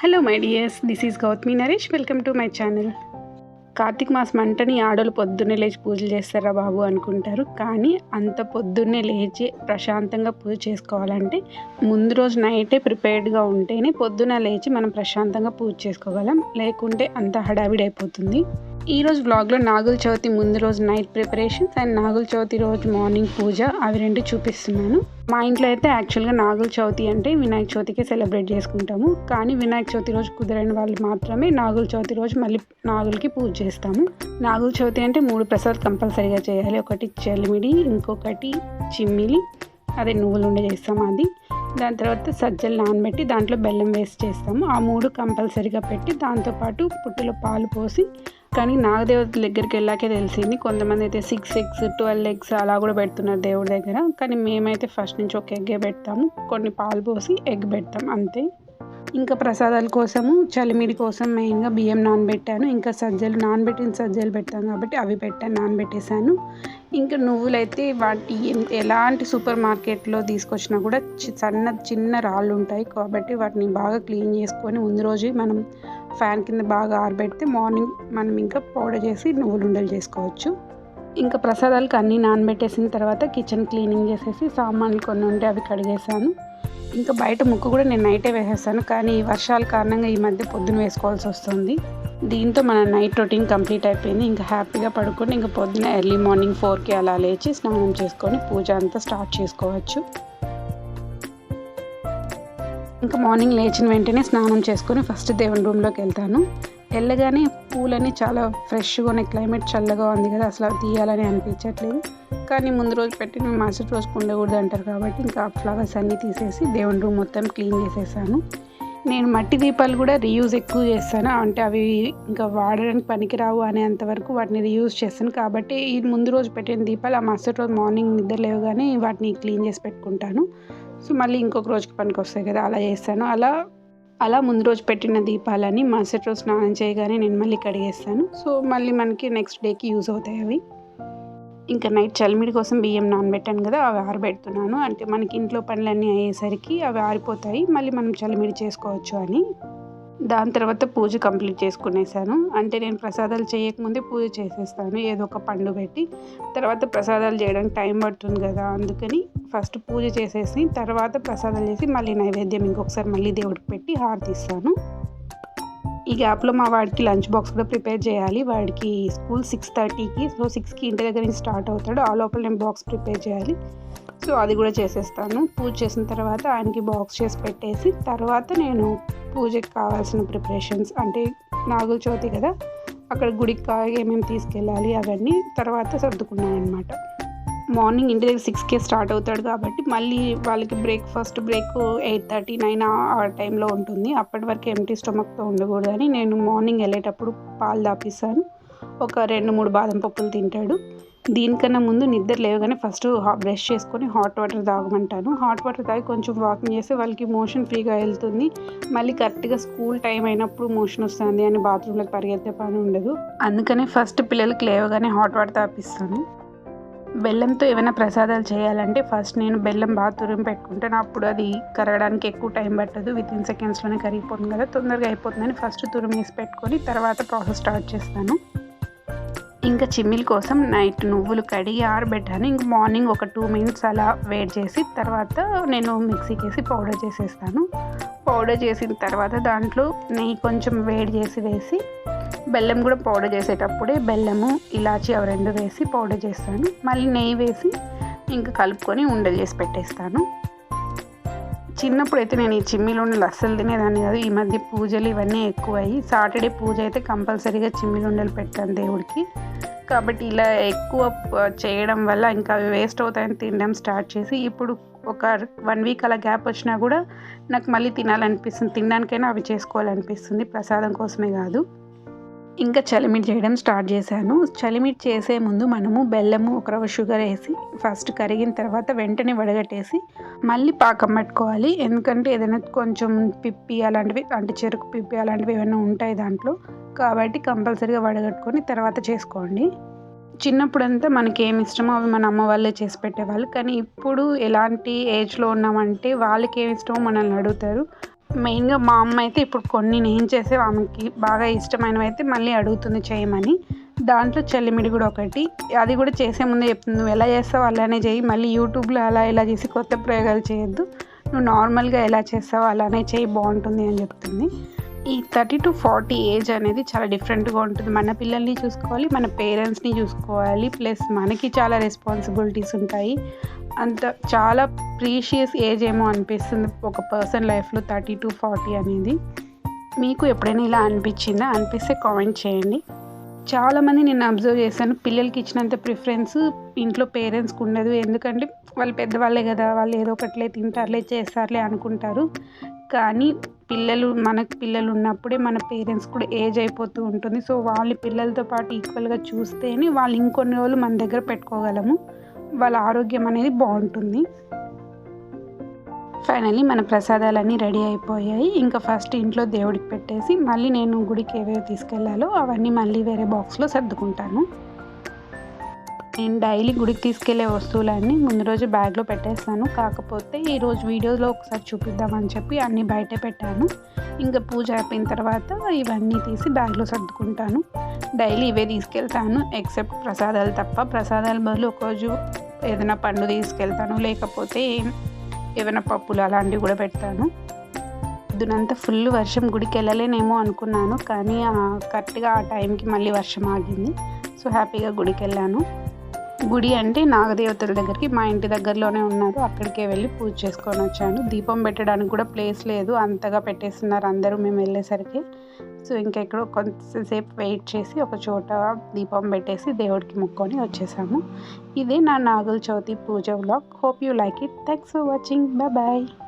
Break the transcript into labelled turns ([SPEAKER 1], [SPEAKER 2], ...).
[SPEAKER 1] Hello my dears this is Gautami Naresh welcome to my channel Karthika మాసం అంటని ఆడోళ్ళు పొద్దున్నే లేచి పూజలు చేస్తారా బాబు అనుకుంటారు. కానీ అంత పొద్దున్నే లేచి ప్రశాంతంగా పూజ చేసుకోవాలంటే ముందు రోజు నైటే ప్రిపేర్డ్గా ఉంటేనే పొద్దున లేచి మనం ప్రశాంతంగా పూజ చేసుకోగలం. లేకుంటే అంత హడావిడి అయిపోతుంది. ఈరోజు బ్లాగ్లో వ్లాగ్లో నాగుల చవితి ముందు రోజు night preparations and Nagula Chavithi రోజు మార్నింగ్ పూజ. అవి రెండు చూపిస్తున్నాను. మా ఇంట్లో అయితే యాక్చువల్గా నాగుల చవితి అంటే వినాయక చవితికే సెలబ్రేట్ చేసుకుంటాము. కానీ వినాయక చవితి రోజు కుదరని వాళ్ళు మాత్రమే నాగుల చవితి రోజు మళ్ళీ నాగులకి పూజ చేస్తాము. నాగుల చవితి అంటే మూడు ప్రసాద్ కంపల్సరీగా చేయాలి. ఒకటి చెలిమిడి ఇంకొకటి చిమ్మిలి. అదే నువ్వులు ఉండే చేస్తాము అది. దాని తర్వాత సజ్జలు నానబెట్టి దాంట్లో బెల్లం వేసి చేస్తాము. ఆ మూడు కంపల్సరీగా పెట్టి దాంతోపాటు పుట్టులో పాలు పోసి కానీ నాగదేవత దగ్గరికి వెళ్ళాకే తెలిసింది. కొంతమంది అయితే సిక్స్ ఎగ్స్ ట్వెల్వ్ ఎగ్స్ అలా కూడా పెడుతున్నారు దేవుడి దగ్గర. కానీ మేమైతే ఫస్ట్ నుంచి ఒక ఎగ్గే పెడతాము. కొన్ని పాలు పోసి ఎగ్ పెడతాం అంతే. ఇంకా ప్రసాదాల కోసము చలిమిడి కోసం మెయిన్గా బియ్యం నానబెట్టాను. ఇంకా సజ్జలు నానబెట్టిన సజ్జలు పెట్టాను కాబట్టి అవి పెట్టాను నానబెట్టేశాను. ఇంకా నువ్వులైతే వాటి ఎలాంటి సూపర్ మార్కెట్లో తీసుకొచ్చినా కూడా సన్న చిన్న రాళ్ళు ఉంటాయి కాబట్టి వాటిని బాగా క్లీన్ చేసుకొని ముందు రోజు మనం ఫ్యాన్ కింద బాగా ఆరబెడితే మార్నింగ్ మనం ఇంకా పౌడర్ చేసి నువ్వులు ఉండలు చేసుకోవచ్చు. ఇంకా ప్రసాదాలకు అన్నీ నానబెట్టేసిన తర్వాత కిచెన్ క్లీనింగ్ చేసేసి సామాన్లు కొన్ని ఉంటే అవి కడిగేసాను. ఇంకా బయట ముక్కు కూడా నేను నైటే వేసేస్తాను. కానీ ఈ వర్షాల కారణంగా ఈ మధ్య పొద్దున వేసుకోవాల్సి వస్తుంది. దీంతో మన నైట్ రొటీన్ కంప్లీట్ అయిపోయింది. ఇంకా హ్యాపీగా పడుకొని ఇంకా పొద్దున ఎర్లీ మార్నింగ్ ఫోర్కి అలా లేచి స్నానం చేసుకొని పూజ అంతా స్టార్ట్ చేసుకోవచ్చు. ఇంకా మార్నింగ్ లేచిన వెంటనే స్నానం చేసుకొని ఫస్ట్ దేవుని రూమ్లోకి వెళ్తాను. వెళ్ళగానే పూలన్నీ చాలా ఫ్రెష్గా ఉన్నాయి. క్లైమేట్ చల్లగా ఉంది కదా అసలు తీయాలని అనిపించట్లేదు. కానీ ముందు రోజు పెట్టిన మరుసటి రోజు ఉండకూడదు అంటారు కాబట్టి ఇంకా ఫ్లవర్స్ అన్నీ తీసేసి దేవుని రూమ్ మొత్తం క్లీన్ చేసేసాను. నేను మట్టి దీపాలు కూడా రీయూజ్ ఎక్కువ చేస్తాను. అంటే అవి ఇంకా వాడడానికి పనికిరావు అనేంత వరకు వాటిని రీయూజ్ చేస్తాను. కాబట్టి ఈ ముందు రోజు పెట్టిన దీపాలు ఆ మరుసటి రోజు మార్నింగ్ నిద్ర లేవగానే వాటిని క్లీన్ చేసి పెట్టుకుంటాను. సో మళ్ళీ ఇంకొక రోజుకి పనికి వస్తాయి కదా అలా చేస్తాను. అలా అలా ముందు రోజు పెట్టిన దీపాలని మరుసటి రోజు స్నానం చేయగానే నేను మళ్ళీ కడిగేస్తాను. సో మళ్ళీ మనకి నెక్స్ట్ డేకి యూజ్ అవుతాయి అవి. ఇంకా నైట్ చలిమిడి కోసం బియ్యం నానబెట్టాను కదా అవి ఆరబెడుతున్నాను. అంటే మనకి ఇంట్లో పనులన్నీ అయ్యేసరికి అవి ఆరిపోతాయి మళ్ళీ మనం చలిమిడి చేసుకోవచ్చు అని. దాని తర్వాత పూజ కంప్లీట్ చేసుకునేసాను. అంటే నేను ప్రసాదాలు చేయకముందే పూజ చేసేస్తాను ఏదో ఒక పండు పెట్టి. తర్వాత ప్రసాదాలు చేయడానికి టైం పడుతుంది కదా అందుకని ఫస్ట్ పూజ చేసేసి తర్వాత ప్రసాదాలు చేసి మళ్ళీ నైవేద్యం ఇంకొకసారి మళ్ళీ దేవుడికి పెట్టి హారతిస్తాను ఈ గ్యాప్లో మా వాడికి లంచ్ బాక్స్ కూడా ప్రిపేర్ చేయాలి. వాడికి స్కూల్ సిక్స్ థర్టీకి సో సిక్స్కి ఇంటి దగ్గర నుంచి స్టార్ట్ అవుతాడు. ఆ లోపల నేను బాక్స్ ప్రిపేర్ చేయాలి. సో అది కూడా చేసేస్తాను. పూజ చేసిన తర్వాత ఆయనకి బాక్స్ చేసి పెట్టేసి తర్వాత నేను పూజకి కావాల్సిన ప్రిపరేషన్స్ అంటే నాగుల చవితి కదా అక్కడ గుడికి కా ఏమేమి తీసుకెళ్ళాలి అవన్నీ తర్వాత సర్దుకున్నాను అనమాట మార్నింగ్ ఇంటి దగ్గర సిక్స్కే స్టార్ట్ అవుతాడు కాబట్టి మళ్ళీ వాళ్ళకి breakfast break eight thirty nine ఆ టైంలో ఉంటుంది. అప్పటి వరకు ఎంటీ స్టమక్తో ఉండకూడదని నేను మార్నింగ్ వెళ్ళేటప్పుడు పాలు దాపిస్తాను ఒక రెండు మూడు బాదం పప్పులు తింటాడు. దీనికన్నా ముందు నిద్ర లేవగానే ఫస్ట్ బ్రష్ చేసుకొని హాట్ వాటర్ తాగమంటాను. హాట్ వాటర్ తాగి కొంచెం వాకింగ్ చేస్తే వాళ్ళకి మోషన్ ఫ్రీగా వెళ్తుంది. మళ్ళీ కరెక్ట్గా స్కూల్ టైం అయినప్పుడు మోషన్ వస్తుంది అని బాత్రూంలోకి పరిగెత్తే పని ఉండదు. అందుకనే ఫస్ట్ పిల్లలకి లేవగానే హాట్ వాటర్ తాపిస్తాను. బెల్లంతో ఏమైనా ప్రసాదాలు చేయాలంటే ఫస్ట్ నేను బెల్లం బాగా తురిమి పెట్టుకుంటాను అప్పుడు అది కరగడానికి ఎక్కువ టైం పట్టదు. విత్ ఇన్ సెకండ్స్లోనే కరిగిపోతుంది కదా తొందరగా అయిపోతుందని ఫస్ట్ తురిమేసి పెట్టుకొని తర్వాత ప్రాసెస్ స్టార్ట్ చేస్తాను. ఇంకా చిమ్మిల కోసం నైట్ నువ్వులు కడిగి ఆరబెట్టాను. ఇంక మార్నింగ్ ఒక టూ మినిట్స్ అలా వేడి చేసి తర్వాత నేను మిక్సీకి వేసి పౌడర్ చేసేస్తాను. పౌడర్ చేసిన తర్వాత దాంట్లో నెయ్యి కొంచెం వేడి చేసి వేసి బెల్లం కూడా పౌడర్ చేసేటప్పుడే బెల్లము ఇలాచి అవి రెండు వేసి పౌడర్ చేస్తాను. మళ్ళీ నెయ్యి వేసి ఇంకా కలుపుకొని ఉండలు చేసి పెట్టేస్తాను. చిన్నప్పుడు అయితే నేను ఈ చిమ్మిలో ఉండలు అస్సలు తినేదాన్ని కాదు. ఈ మధ్య పూజలు ఇవన్నీ ఎక్కువయ్యి. సాటర్డే పూజ అయితే కంపల్సరీగా చిమ్మిలుండలు పెట్టాను దేవుడికి. కాబట్టి ఇలా ఎక్కువ చేయడం వల్ల ఇంకా అవి వేస్ట్ అవుతాయని తినడం స్టార్ట్ చేసి ఇప్పుడు ఒక వన్ వీక్ అలా గ్యాప్ వచ్చినా కూడా నాకు మళ్ళీ తినాలనిపిస్తుంది. తినడానికైనా అవి చేసుకోవాలనిపిస్తుంది. ప్రసాదం కోసమే కాదు. ఇంకా చలిమిడి చేయడం స్టార్ట్ చేశాను. చలిమిడి చేసే ముందు మనము బెల్లము ఒక రవ్వ షుగర్ వేసి ఫస్ట్ కరిగిన తర్వాత వెంటనే వడగట్టేసి మళ్ళీ పాకం పట్టుకోవాలి. ఎందుకంటే ఏదైనా కొంచెం పిప్పి అలాంటివి అంటే చెరుకు పిప్పి అలాంటివి ఏమైనా ఉంటాయి దాంట్లో. కాబట్టి కంపల్సరీగా వడగట్టుకొని తర్వాత చేసుకోండి. చిన్నప్పుడంతా మనకి ఏమి ఇష్టమో అవి మన అమ్మ వాళ్ళే చేసి పెట్టేవాళ్ళు. కానీ ఇప్పుడు ఎలాంటి ఏజ్లో ఉన్నామంటే వాళ్ళకి ఏమి ఇష్టమో మనల్ని అడుగుతారు. మెయిన్గా మా అమ్మ అయితే ఇప్పుడు కొన్ని నేను చేసే ఆమెకి బాగా ఇష్టమైనవి అయితే మళ్ళీ అడుగుతుంది చేయమని. దాంట్లో చెల్లిమిడి కూడా ఒకటి. అది కూడా చేసే ముందే చెప్తుంది. నువ్వు ఎలా చేస్తావు అలానే చేయి. మళ్ళీ యూట్యూబ్లో అలా ఇలా చేసి కొత్త ప్రయోగాలు చేయొద్దు. నువ్వు నార్మల్గా ఎలా చేస్తావు అలానే చేయి. బాగుంటుంది అని చెప్తుంది. ఈ థర్టీ టు ఫార్టీ ఏజ్ అనేది చాలా డిఫరెంట్గా ఉంటుంది. మన పిల్లల్ని చూసుకోవాలి మన పేరెంట్స్ని చూసుకోవాలి. ప్లస్ మనకి చాలా రెస్పాన్సిబిలిటీస్ ఉంటాయి. అంత చాలా ప్రీషియస్ ఏజ్ ఏమో అనిపిస్తుంది ఒక పర్సన్ లైఫ్లో థర్టీ టు ఫార్టీ అనేది. మీకు ఎప్పుడైనా ఇలా అనిపించిందా? అనిపిస్తే కామెంట్ చేయండి. చాలామంది నేను అబ్జర్వ్ చేశాను పిల్లలకి ఇచ్చినంత ప్రిఫరెన్స్ ఇంట్లో పేరెంట్స్కి ఉండదు. ఎందుకంటే వాళ్ళు పెద్దవాళ్ళే కదా వాళ్ళు ఏదో ఒకటిలే తింటారులే చేస్తారులే అనుకుంటారు. కానీ పిల్లలు మనకు పిల్లలు ఉన్నప్పుడే మన పేరెంట్స్ కూడా ఏజ్ అయిపోతూ ఉంటుంది. సో వాళ్ళ పిల్లలతో పాటు ఈక్వల్గా చూస్తేనే వాళ్ళు ఇంకొన్ని రోజులు మన దగ్గర పెట్టుకోగలము. వాళ్ళ ఆరోగ్యం అనేది బాగుంటుంది. ఫైనల్లీ మన ప్రసాదాలన్నీ రెడీ అయిపోయాయి. ఇంకా ఫస్ట్ ఇంట్లో దేవుడికి పెట్టేసి మళ్ళీ నేను గుడికి ఏవేవి తీసుకెళ్ళాలో అవన్నీ మళ్ళీ వేరే బాక్స్లో సర్దుకుంటాను. నేను డైలీ గుడికి తీసుకెళ్ళే వస్తువులన్నీ ముందు రోజు బ్యాగ్లో పెట్టేస్తాను. కాకపోతే ఈరోజు వీడియోలో ఒకసారి చూపిద్దామని చెప్పి అన్నీ బయటే పెట్టాను. ఇంకా పూజ అయిపోయిన తర్వాత ఇవన్నీ తీసి బ్యాగ్లో సర్దుకుంటాను. డైలీ ఇవే తీసుకెళ్తాను ఎక్సెప్ట్ ప్రసాదాలు తప్ప. ప్రసాదాల బదులు ఒకరోజు ఏదైనా పండు తీసుకెళ్తాను. లేకపోతే ఏమైనా పప్పులు అలాంటివి కూడా పెడతాను. పొద్దునంతా ఫుల్ వర్షం గుడికి వెళ్ళలేనేమో అనుకున్నాను. కానీ కరెక్ట్గా ఆ టైంకి మళ్ళీ వర్షం ఆగింది. సో హ్యాపీగా గుడికి వెళ్ళాను. గుడి అంటే నాగదేవతల దగ్గరికి మా ఇంటి దగ్గరలోనే ఉన్నారు. అక్కడికే వెళ్ళి పూజ చేసుకొని వచ్చాను. దీపం పెట్టడానికి కూడా ప్లేస్ లేదు. అంతగా పెట్టేస్తున్నారు అందరూ మేము వెళ్ళేసరికి. సో ఇంకా ఇక్కడ కొంతసేపు వెయిట్ చేసి ఒక చోట దీపం పెట్టేసి దేవుడికి మొక్కొని వచ్చేసాము. ఇదే నా నాగుల చవితి పూజ vlog. Hope you like it thanks for watching bye bye